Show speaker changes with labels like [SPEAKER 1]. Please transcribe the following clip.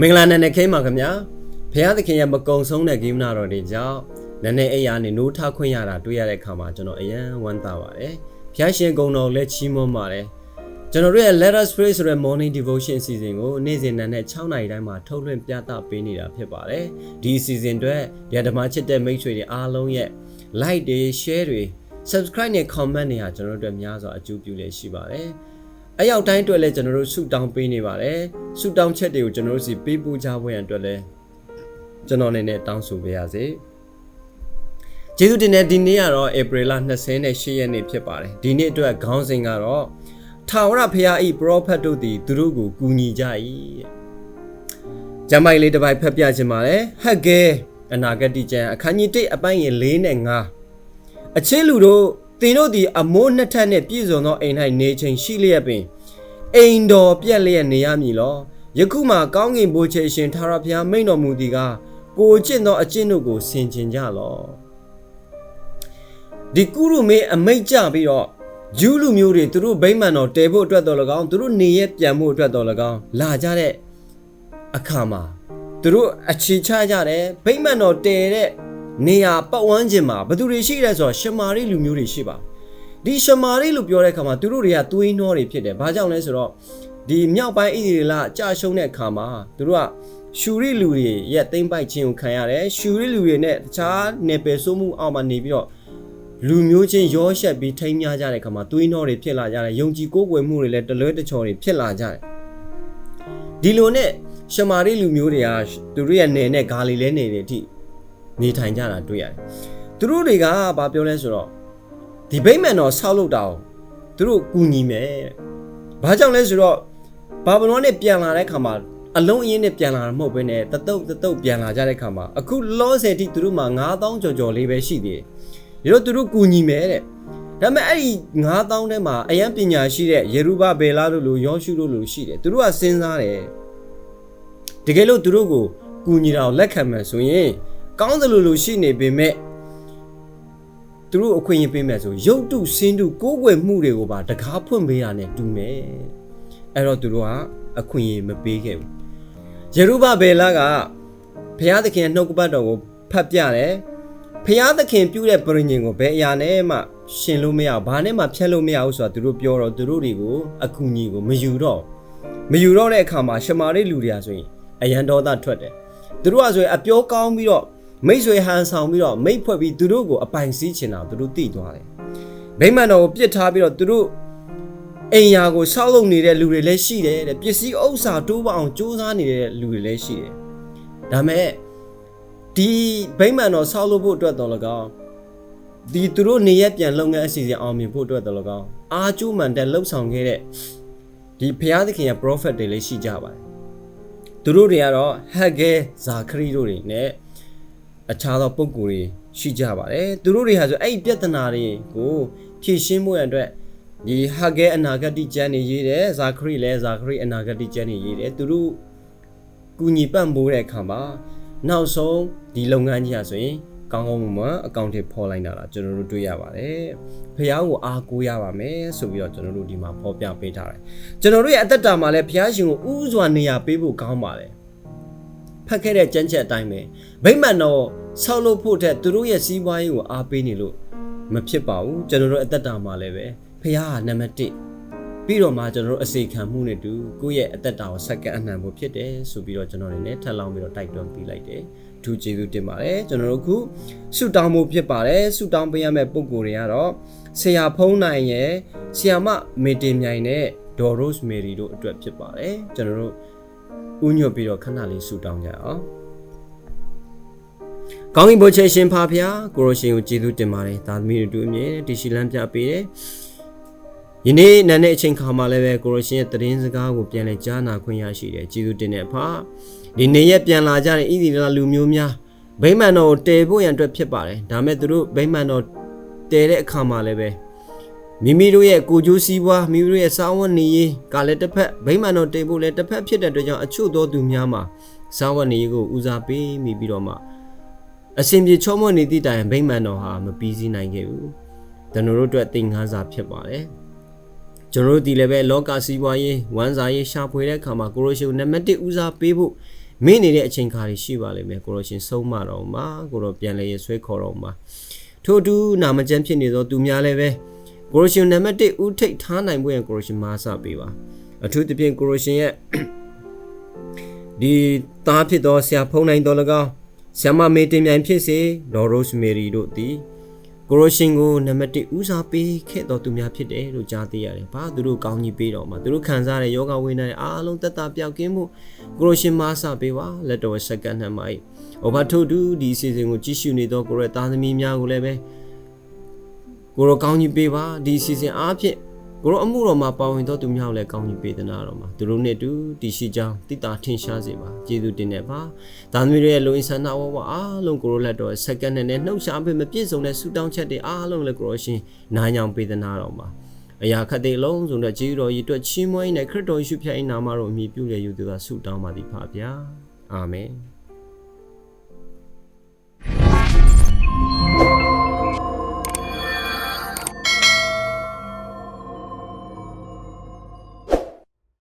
[SPEAKER 1] မင်္ဂလာနံနက်ခင်းပါခင်ဗျာဖခင်သခင်ရဲ့မကုံဆုံးတဲ့ဂိမ်းမနာတော်တွေကြောင့်နည်းနည်းအိယာနေနိုးထခွင့်ရတာတွေ့ရတဲ့အခါမှာကျွန်တော်အယံဝမ်းသာပါတယ်ဖခင်ရှင်ကုံတော်လည်းချီးမွမ်းပါတယ်ကျွန်တော်တို့ရဲ့ Let us pray ဆိုတဲ့ morning devotion အစီအစဉ်ကိုနေ့စဉ်နံနက်6နာရီတိုင်းမှာထုတ်လွှင့်ပြသပေးနေတာဖြစ်ပါတယ်ဒီအစီအစဉ်အတွက်ဒီဓမ္မချစ်တဲ့မိတ်ဆွေတွေအားလုံးရဲ့ like တွေ share တွေ subscribe နဲ့ comment တွေဟာကျွန်တော်တို့အတွက်များစွာအကျိုးပြုလည်ရှိပါတယ် အရောက်တိုင်းအတွက်လည်းကျွန်တော်တို့ဆုတောင်းပေးနေပါတယ်ဆုတောင်းချက်တွေကိုကျွန်တော်တို့စီပေးပို့ကြဖို့ရန်အတွက်လည်းကျွန်တော်အနေနဲ့တောင်းဆိုပေးရစေကျေးဇူးတင်တဲ့ဒီနေ့ကတော့ဧပြီလ28ရက်နေ့ဖြစ်ပါတယ်ဒီနေ့အတွက်ခေါင်းစဉ်ကတော့ထာဝရဘုရားဤပရောဖက်တို့သည်သူတို့ကိုကူညီကြ၏တဲ့ကျမ်းပိုက်လေးတစ်ပိုက်ဖတ်ပြခြင်းပါတယ်ဟက်ကဲအနာဂတိကျမ်းအခန်းကြီး1အပိုင်းငယ်4နဲ့5အချင်းလူတို့သ င်တို့သည်အမိုးနှစ်ထပ်နှင့်ပြည့်စုံသောအိမ်၌နေချိန်ရှိလျက်ပင်အိမ်တော်ပြက်လျက်နေရမည်လောယခုမှကောင်းကင်ဘိုးချေရှင်ထာဝရဘုရားမိန့်တော်မူသည်ကားကိုကျင့်သောအကျင့်တို့ကိုဆင်ခြင်ကြလော့ဒီကုရုမေအမိတ်ကြပြီးတော့ဂျူးလူမျိုးတွေသူတို့ဗိမာန်တော်တည်ဖို့အတွက်တော်၎င်းသူတို့နေရပြန်ဖို့အတွက်တော်၎င်းလာကြတဲ့အခါမှာသူတို့အခြေချကြတယ်ဗိမာန်တော်တည်တဲ့ နေရာပတ်ဝန်းကျင်မှာဘယ်သူတွေရှိလဲဆိုတော့ရှမာရိလူမျိုးတွေရှိပါဒီရှမာရိလို့ပြောတဲ့အခါမှာသူတို့တွေကသွေးနှောတွေဖြစ်တယ်ဘာကြောင့်လဲဆိုတော့ဒီမြောက်ပိုင်းဣသရေလကြာရှုံးတဲ့အခါမှာသူတို့ကရှူရိလူတွေရဲ့တိမ့်ပိုက်ခြင်းကိုခံရတယ်ရှူရိလူတွေနဲ့တခြားနယ်ပယ်ဆိုးမှုအောက်မှာနေပြီးတော့လူမျိုးချင်းရောရှက်ပြီးထိမ်းများကြတဲ့အခါမှာသွေးနှောတွေဖြစ်လာကြတယ်ယုံကြည်ကိုးကွယ်မှုတွေလည်းတလွဲတချော်တွေဖြစ်လာကြတယ်ဒီလိုနဲ့ရှမာရိလူမျိုးတွေကသူတို့ရဲ့နယ်နဲ့ဂါလိလဲနယ်တွေအထိ နေထိုင်ကြတာတွေ့ရတယ်သူတို့တွေကဘာပြောလဲဆိုတော့ဒီဗိမာန်တော်ဆောက်လုပ်တာကိုသူတို့ကူညီမယ်တဲ့ဘာကြောင့်လဲဆိုတော့ဘာဗလုန်နဲ့ပြန်လာတဲ့ခါမှာအလုံးအင်းနဲ့ပြန်လာတာမဟုတ်ဘဲနဲ့တတုတ်တတုတ်ပြန်လာကြတဲ့ခါမှာအခုလောဆယ်ထိသူတို့မှာ9000ကျော်ကျော်လေးပဲရှိသေးတယ်ဒါတော့သူတို့ကူညီမယ်တဲ့ဒါပေမဲ့အဲ့ဒီ9000ထဲမှာအယံပညာရှိတဲ့ယေရုဘဗေလာတို့လိုယောရှုတို့လိုရှိတယ်သူတို့ကစဉ်းစားတယ်တကယ်လို့သူတို့ကိုကူညီတာကိုလက်ခံမယ်ဆိုရင် ကောင်းတယ်လို့လို့ရှိနေပေမဲ့သူတို့အခွင့်အရေးပေးမယ်ဆိုရုပ်တုစင်းတုကိုးကွယ်မှုတွေကိုပါတကားဖွင့်ပေးရတဲ့တူမယ်အဲ့တော့သူတို့ကအခွင့်အရေးမပေးခဲ့ဘူးယေရုဘဗေလာကဘုရားသခင်နှုတ်ကပတ်တော်ကိုဖတ်ပြတယ်ဖျားသခင်ပြုတဲ့ပရိညင်ကိုဘယ်အရာနဲ့မှရှင်လို့မရဘူးဘာနဲ့မှဖျက်လို့မရဘူးဆိုတာသူတို့ပြောတော့သူတို့တွေကိုအကူအညီကိုမယူတော့မယူတော့တဲ့အခါမှာရှမာရိလူတွေကဆိုရင်အယံတော်သားထွက်တယ်သူတို့ကဆိုရင်အပြောကောင်းပြီးတော့ မိတ်ဆွေဟန်ဆောင်ပြီးတော့မိတ်ဖွဲ့ပြီးသူတို့ကိုအပိုင်စည်းချင်တာသူတို့သိသွားတယ်ဗိမာန်တော်ကိုပြစ်ထားပြီးတော့သူတို့အိမ်ယာကိုဆောက်လုပ်နေတဲ့လူတွေလည်းရှိတယ်တဲ့ပစ္စည်းဥစ္စာတိုးပအောင်စူးစမ်းနေတဲ့လူတွေလည်းရှိတယ်ဒါမဲ့ဒီဗိမာန်တော်ဆောက်လုပ်ဖို့အတွက်တော်လကောင်းဒီသူတို့နေရပြန်လုပ်ငန်းအစီအစဉ်အောင်မြင်ဖို့အတွက်တော်လကောင်းအာကျိုးမှန်တဲ့လှုပ်ဆောင်ခဲ့တဲ့ဒီဘုရားသခင်ရဲ့ prophet တွေလည်းရှိကြပါတယ်သူတို့တွေကတော့ဟက်ဂဲဇာခရီတို့တွေနဲ့ အခြားသောပုဂ္ဂိုလ်တွေရှိကြပါတယ်သူတို့တွေဟာဆိုအဲ့ဒီပြဿနာတွေကိုဖြေရှင်းဖို့အတွက်ဒီဟက်ဂဲအနာဂတိကျမ်းတွေရေးတယ်ဇာခရီလည်းဇာခရီအနာဂတိကျမ်းတွေရေးတယ်သူတို့ကူညီပံ့ပိုးတဲ့အခါမှာနောက်ဆုံးဒီလုပ်ငန်းကြီးဟာဆိုရင်ကောင်းကောင်းမွန်မွန်အကောင့်တွေဖော်လိုက်တာလားကျွန်တော်တို့တွေ့ရပါတယ်။ဖះကိုအားကိုးရပါမယ်ဆိုပြီးတော့ကျွန်တော်တို့ဒီမှာဖော်ပြပေးထားတယ်။ကျွန်တော်တို့ရဲ့အသက်တာမှာလည်းဖះရှင်ကိုဥစွာနေရာပေးဖို့ကောင်းပါတယ်။ ဖတ်ခဲ့တဲ့ကြမ်းချက်အတိုင်းပဲဗိမာန်တော်ဆောက်လုပ်ဖို့တဲ့သူတို့ရဲ့စီးပွားရေးကိုအားပေးနေလို့မဖြစ်ပါဘူး။ကျွန်တော်တို့အသက်တာမှာလည်းပဲဖះကနံပါတ်1ပြီးတော့မှကျွန်တော်တို့အစီခံမှုနဲ့တူကိုယ့်ရဲ့အသက်တာကိုစက္ကန့်အနှံဖို့ဖြစ်တယ်ဆိုပြီးတော့ကျွန်တော်တွေနဲ့ထပ်လောင်းပြီးတော့တိုက်တွန်းပေးလိုက်တယ်ထူးကျေးဇူးတင်ပါတယ်ကျွန်တော်တို့ခုဆုတောင်းမှုဖြစ်ပါတယ်ဆုတောင်းပေးရမယ့်ပုံကိုယ်တွေကတော့ဆရာဖုံးနိုင်ရဲ့ဆရာမမေတင်မြိုင်နဲ့ဒေါ်ရို့စ်မေရီတို့အတွက်ဖြစ်ပါတယ်ကျွန်တော်တို့ ဥညွတ်ပြီးတော့ခဏလေးဆုတောင်းကြအောင်ကောင်းကင်ဘုရားရှင်ဖာဖျားကိုရိုရှင်ကိုကျေးဇူးတင်ပါတယ်သာသမီတို့အမြဲတရှိလမ်းပြပေးတယ်ယနေ့နာနဲ့အချိန်ခါမှာလည်းပဲကိုရရှင်ရဲ့သတင်းစကားကိုပြန်လဲကြားနာခွင့်ရရှိတယ်ကျေးဇူးတင်တဲ့အဖဒီနေ့ရက်ပြန်လာကြတဲ့ဣသရေလလူမျိုးများဗိမာန်တော်ကိုတည်ဖို့ရန်အတွက်ဖြစ်ပါတယ်ဒါမဲ့သူတို့ဗိမာန်တော်တည်တဲ့အခါမှာလည်းပဲ မိမိတို့ရဲ့ကိုကျိုးစည်းပွားမိမိတို့ရဲ့စာဝတ်နေရေးကလည်းတစ်ဖက်ဗိမာန်တော်တည်ဖို့လည်းတစ်ဖက်ဖြစ်တဲ့အတွက်ကြောင့်အချို့သောသူများမှာစာဝတ်နေရေးကိုဦးစားပေးမိပြီးတော့မှအစဉ်ပြေချောမွေ့နေသည့်တိုင်ဗိမာန်တော်ဟာမပြီးစီးနိုင်ခဲ့ဘူးကျွန်တော်တို့အတွက်သင်ခန်းစာဖြစ်ပါတယ်ကျွန်တော်တို့ဒီလည်းပဲလောကစီးပွားရေးဝမ်းစာရေးရှာဖွေတဲ့အခါမှာကိုရိုရှိုနံပါတ်1ဦးစားပေးဖို့မင်းနေတဲ့အချိန်ခါတွေရှိပါလိမ့်မယ်ကိုရောရှင်ဆုံးမတော်မှာကိုရောပြန်လဲရဆွဲခေါ်တော်မှာထို့အတူနာမကျန်းဖြစ်နေသောသူများလည်းပဲ ကိုရောရှင်နံပါတ်1ဦးထိပ်ထားနိုင်ဖို့ရန်ကိုရောရှင်မားစပေးပါအထူးသဖြင့်ကိုရောရှင်ရဲ့ဒီသားဖြစ်သောဆရာဖုံးနိုင်တော်၎င်းဆ iam မမေတင်မြိုင်ဖြစ်စေဒေါ်ရိုစမေရီတို့သည်ကိုရိုရှင်ကိုနံပါတ်1ဦးစားပေးခဲ့တော်သူများဖြစ်တယ်လို့ကြားသိရတယ်။ဘာသူတို့ကောင်းကြီးပေးတော်မှာသူတို့ခံစားရတဲ့ယောဂဝိညာဉ်အားလုံးတက်တာပြောက်ကင်းမှုကိုရိုရှင်မဆပေးပါလက်တော်စက္ကန့်နှံမိုက်။ဩဘာထို့တူဒီအစီအစဉ်ကိုကြည့်ရှုနေသောကိုရိုသားသမီးများကိုလည်းပဲ ကိုရိုကောင်းကြီးပေးပါဒီအစီအစဉ်အားဖြင့်ကိုရောအမှုတော်မှာပါဝင်တော့သူများကိုလည်းကောင်းကြီးပေးသနာတော်မှာသူတို့နဲ့အတူတည်ရှိကြောင်းတိတာထင်ရှားစေပါကျေးဇူးတင်နေပါဒါသမီးတွေရဲ့လူအင်ဆန္ဒဝဝအားလုံးကိုရောလက်တော်စက္ကန့်နဲ့နှုတ်ရှာပေးမပြည့်စုံတဲ့ဆူတောင်းချက်တွေအားလုံးလည်းကိုရောရှင်နားညောင်ပေးသနာတော်မှာအရာခတ်တဲ့အလုံးစုံတဲ့ကျေးဇူးတော်ကြီးအတွက်ချီးမွမ်းနေခရစ်တော်ယေရှုဖျား၏နာမတော်အမိပြုရယူသူသာဆုတောင်းပါသည်ဖပါဗျာအာမင်